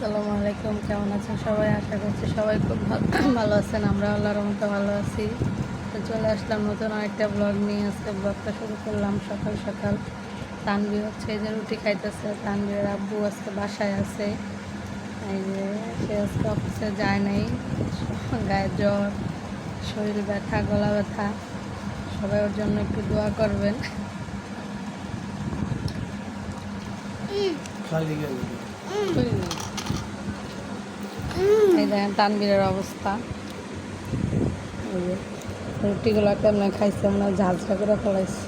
আসসালামু আলাইকুম কেমন আছেন সবাই? আশা করছি সবাই খুব ভালো আছেন। আমরা আল্লাহর মতো ভালো আছি। তো চলে আসলাম নতুন আরেকটা ব্লগ নিয়ে। আজকে ব্লগটা শুরু করলাম সকাল সকাল। তানবি হচ্ছে এই যে রুটি খাইতেছে। তানবীরের আব্বু আজকে বাসায় আছে। এই যে সে আজকে অফিসে যায় নাই। গায়ে জ্বর শরীর ব্যথা গলা ব্যথা। সবাই ওর জন্য একটু দোয়া করবেন। খালি গেল। এই দেখেন তানবীরের অবস্থা। রুটিগুলো কেমন খাইছে আমরা ঝালঝা করে ফেলাইছি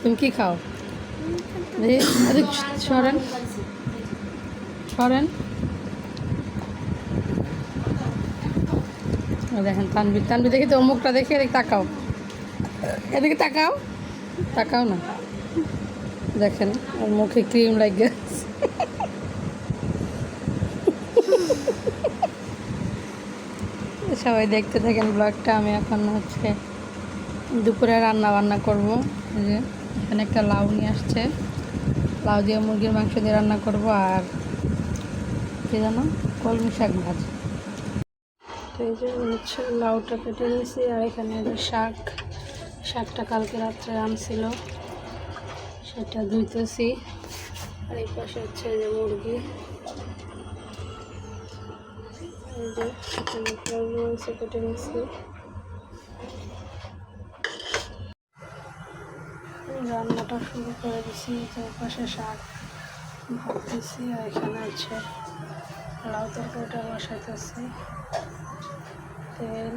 তুমি কি খাও? সরেন। সরেন। দেখেন তানবীর তানবীর দেখি তো মুখটা দেখে, এদিকে তাকাও। এদিকে তাকাও। তাকাও না। দেখেন, ওর মুখে ক্রিম লাগে সবাই দেখতে থাকেন ব্লগটা, আমি এখন হচ্ছে দুপুরে রান্না বান্না করব। যে, এখানে একটা লাউ নিয়ে আসছে। লাউ দিয়ে মুরগির মাংস দিয়ে রান্না করব আর কি জানো কলমি শাক ভাজি। তো এই যে হচ্ছে লাউটা কেটে নিয়েছি আর এখানে শাক, শাকটা কালকে রাত্রে আনছিল, সেটা ধুইতেছি। আর এই পাশে হচ্ছে যে মুরগি। যে কেটে নিচ্ছি রান্নাটা শুরু করে দিছি, চারপাশে পাশে শাক ভাবতেছি আর এখানে আছে লাউ তরকারিটা বসাইতেছি। তেল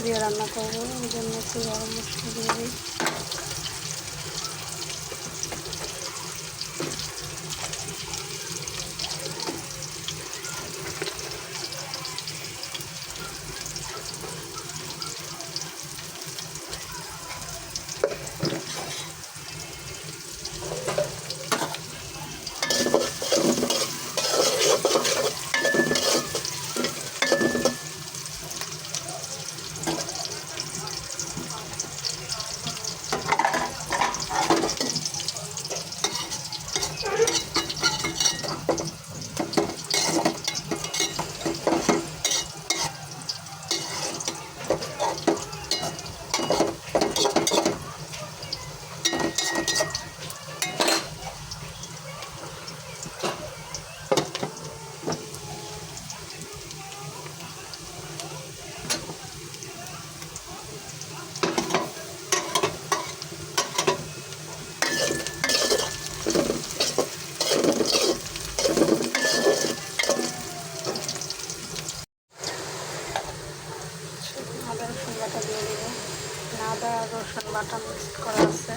দিয়ে রান্না করব ওই জন্য একটু গরম মশলা দিয়ে দিই আদা রসুন বাটা দিয়ে দিব আদা রসুন বাটা মিক্স করা আছে।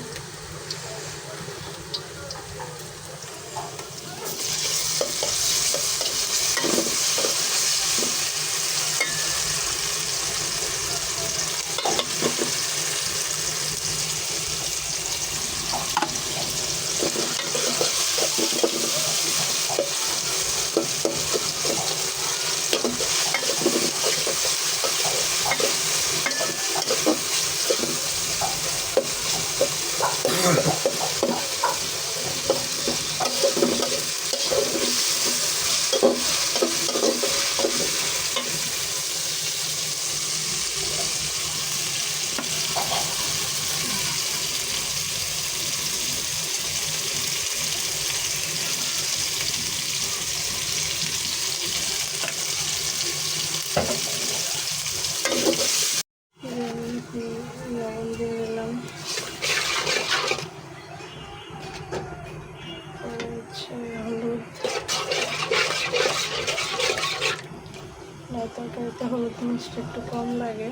তরকারিতে হলুদ মিষ্টি একটু কম লাগে।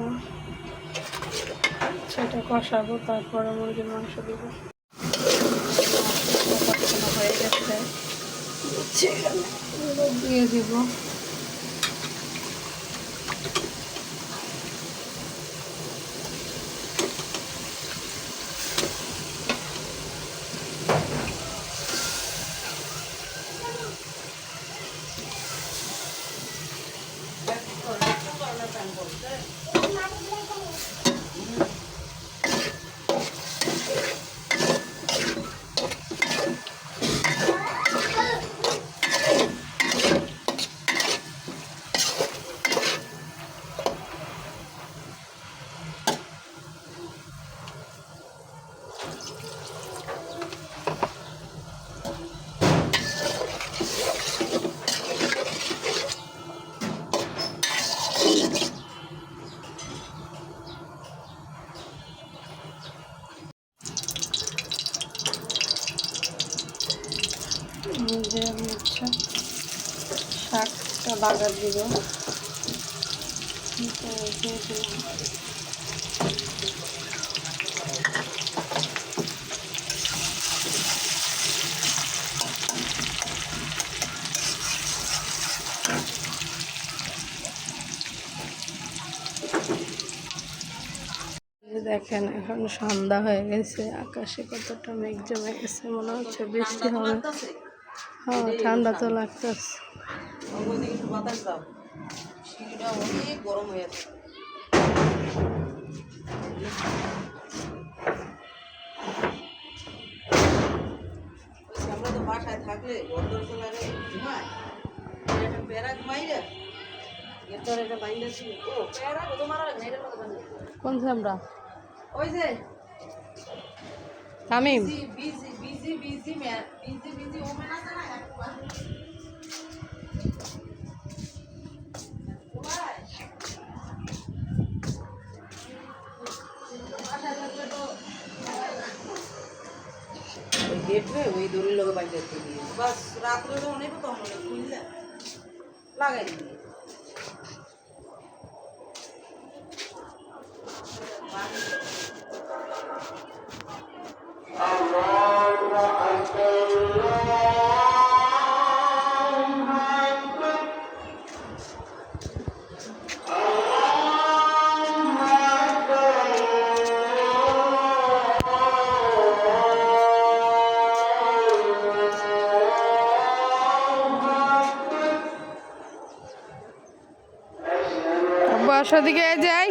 না। সেটা কষাবো তারপরে মুরগির মাংস দিব। হয়ে গেছে। দিয়ে দিব এই যে আমি হচ্ছে শাকটা দিব দেখেন, এখন সন্ধ্যা হয়ে গেছে, আকাশে কতটা মেঘ জমে গেছে, মনে হচ্ছে বৃষ্টি হবে। হ্যাঁ ঠান্ডা তো লাগতেছে। ওদিকে একটু বাতাস দাও সিঁড়িটা অনেক গরম হয়ে আছে বলছি, আমরা? তো বাসায় থাকলে ঘুমায় একটা একটা বাইন্দা ছিল ও কত মারা কোন আমরা ওই যে তামিম। বিজি বিজি বিজি বিজি বিজি ওমেন আছে না? দেখবে ওই দড়ির লোক বাইরে দিয়ে বাস রাত্রে তো অনেক তো অনেক খুললে লাগাই দিবি দিকে যাই।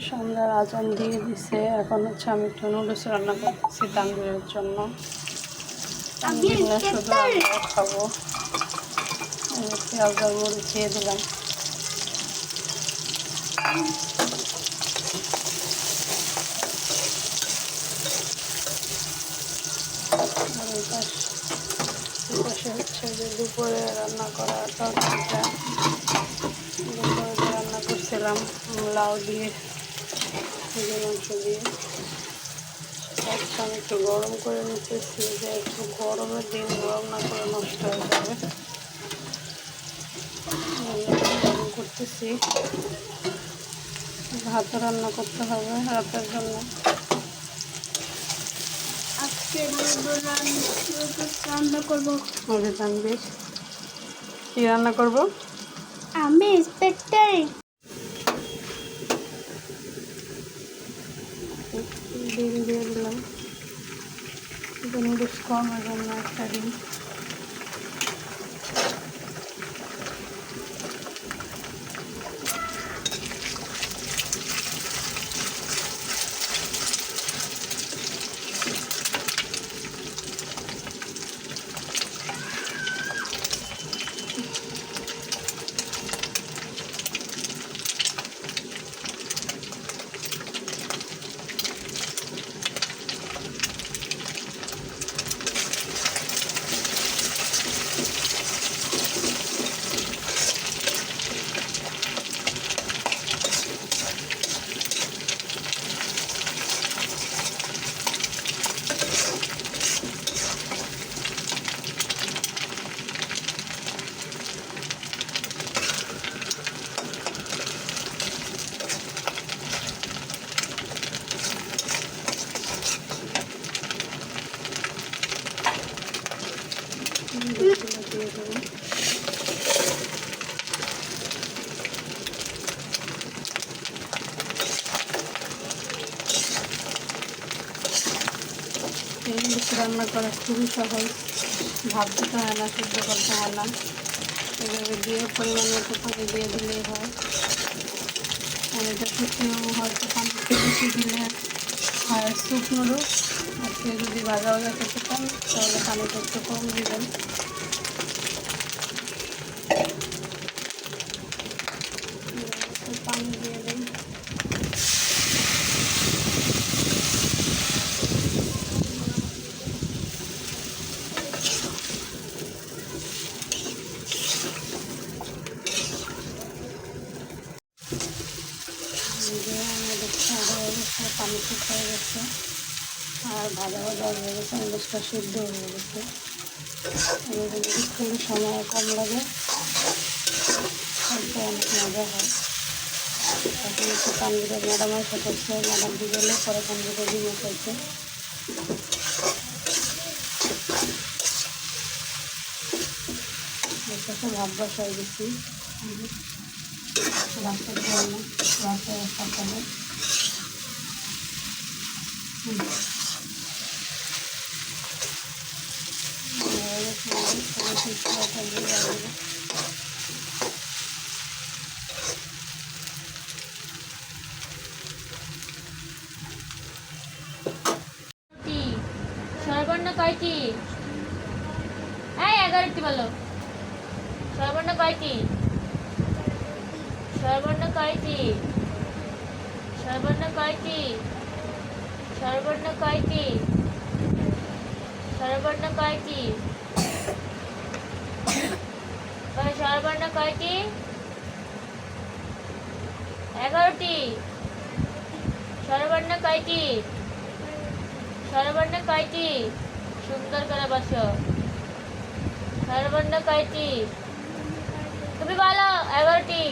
সন্ধ্যার আজান দিয়ে দিছে। এখন হচ্ছে আমি একটু নুডলস রান্না করতেছি তানভীরের জন্য। খাব। পেঁয়াজ আর দিয়ে দিলাম আর এই পাশ- এই পাশে হচ্ছে যে দুপুরে রান্না করা তরকারিটা রান্না করছিলাম লাউ দিয়ে মাংস দিয়ে। আমি একটু গরম করে নিতেছি যে একটু গরমের দিন গরম না করে নষ্ট হয়ে যাবে। গরম করতেছি। ভাত রান্না করতে হবে রাতের জন্য। আজকে রান্না করব। মুরগি তানবির কী রান্না করব? আমি ইন্সপেক্টর ডিম দিয়ে দিলাম। নুডলস কমের জন্য একটা ডিম। রান্না করা খুবই সহজ। ভাব দিতে হয় না, সিদ্ধ করতে হয় না। এভাবে দিয়ে পরিমাণ মতো পানি দিয়ে দিলেই হয়। আর এটা থেকেও হয়তো পানি বেশি দিলে হয় শুকনো রোগ আজকে যদি ভাজা ভাজা খেতে চান তাহলে পানিটা একটু কম দিবেন একটু পানি দিয়ে দিন দিয়ে আমাদের সাদা অবস্থা পানি ঠিক হয়ে গেছে। আর ভাজা ভাজা হয়ে গেছে অবস্থা সিদ্ধ হয়ে গেছে। একটু সময় কম লাগে অনেক মজা হয়। এখন একটু তানবিরের ম্যাডাম করছে ম্যাডাম দিয়ে গেলে পরে তানবিরের দিয়ে করছে। দিচ্ছি রাস্তার জন্য রাস্তায় সকালে টি সর্বর্ণ কয়টি? এই এগারোটি বলো। সর্বর্ণ কয়টি? সর্বর্ণ কয়টি? সর্বর্ণ কয়টি? সর্বর্ণ কয়টি? সর্বর্ণ কয়টি? বলো, কয়টি? এগারোটি। সর্বর্ণ কয়টি? স্বরবর্ণ কয়টি? সুন্দর করে বসো। স্বরবর্ণ কয়টি? তুমি বলো এগারোটি।